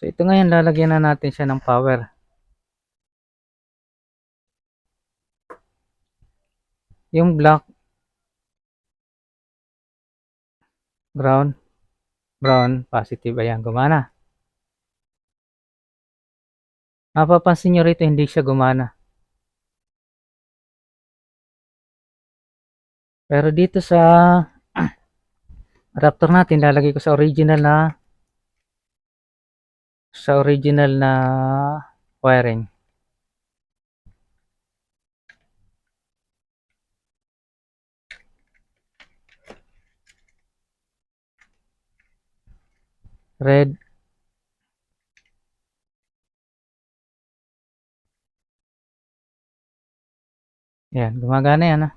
So ito ngayon lalagyan na natin siya ng power. Yung black brown brown positive ayan gumana. Mapapansin nyo rito hindi siya gumana. Pero dito sa adapter natin lalagay ko sa original na sa original na wiring. Red Yan, gumagana yan ah.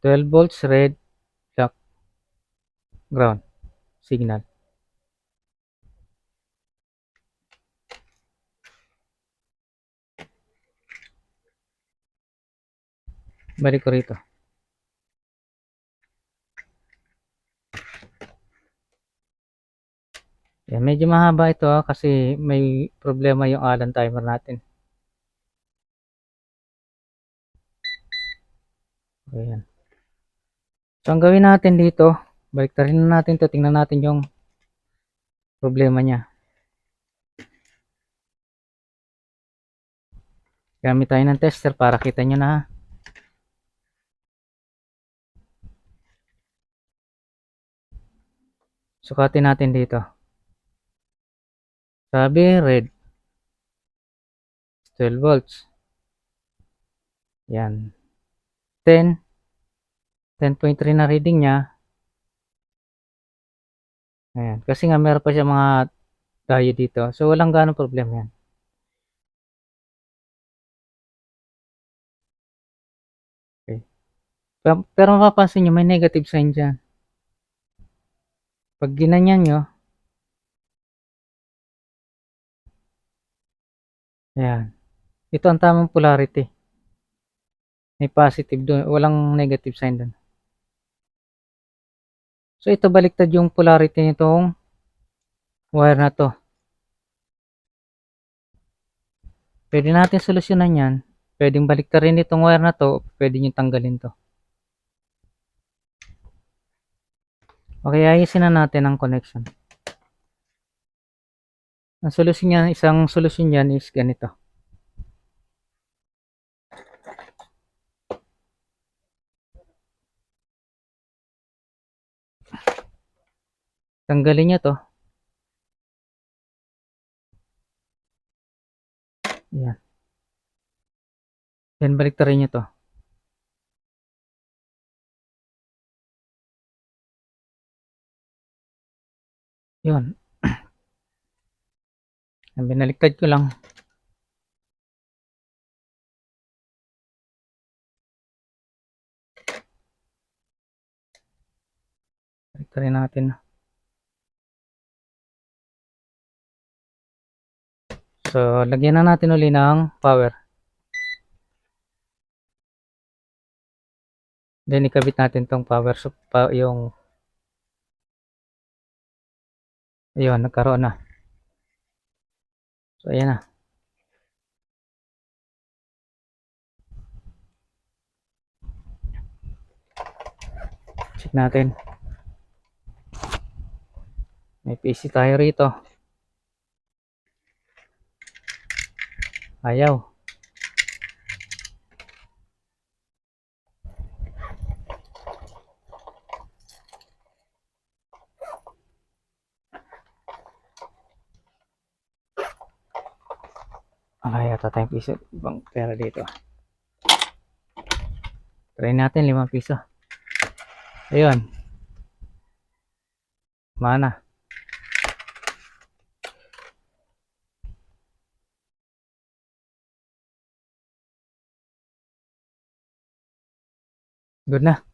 12 volts red black ground signal. Balik ko rito. Yan, medyo mahaba ito ah, kasi may problema yung Allen timer natin. Ayan. So, ang gawin natin dito, baliktarin na natin to tingnan natin yung problema niya. Gamit tayo ng tester para kita nyo na. ha. Sukatin natin dito. Sabi, red. 12 volts. Yan. 10. 10.3 na reading niya. Ayan. Kasi nga meron pa siya mga tayo dito. So, walang ganong problema yan. Okay. Pero, pero mapapansin nyo, may negative sign dyan. Pag ginanyan nyo, ayan. Ito ang tamang polarity. May positive doon. Walang negative sign doon. So, ito baliktad yung polarity nitong wire na to. Pwede natin solusyonan yan. Pwedeng baliktarin itong wire na to. Pwede nyo tanggalin to. Okay, ayusin na natin ang connection. Ang solusyon niya, isang solusyon niyan is ganito. Tanggalin niya to. Yan. Yan, baliktarin niyo to. Yun. Binaliktad ko lang. Baliktarin natin. So, lagyan na natin uli ng power. Then, ikabit natin tong power. So, pa, yung Ayun, nagkaroon na. So, ayan na. Check natin. May PC tayo rito. Ayaw. Okay, ata tayong piso. Ibang pera dito. Try natin, limang piso. Ayun. Mana. Good na.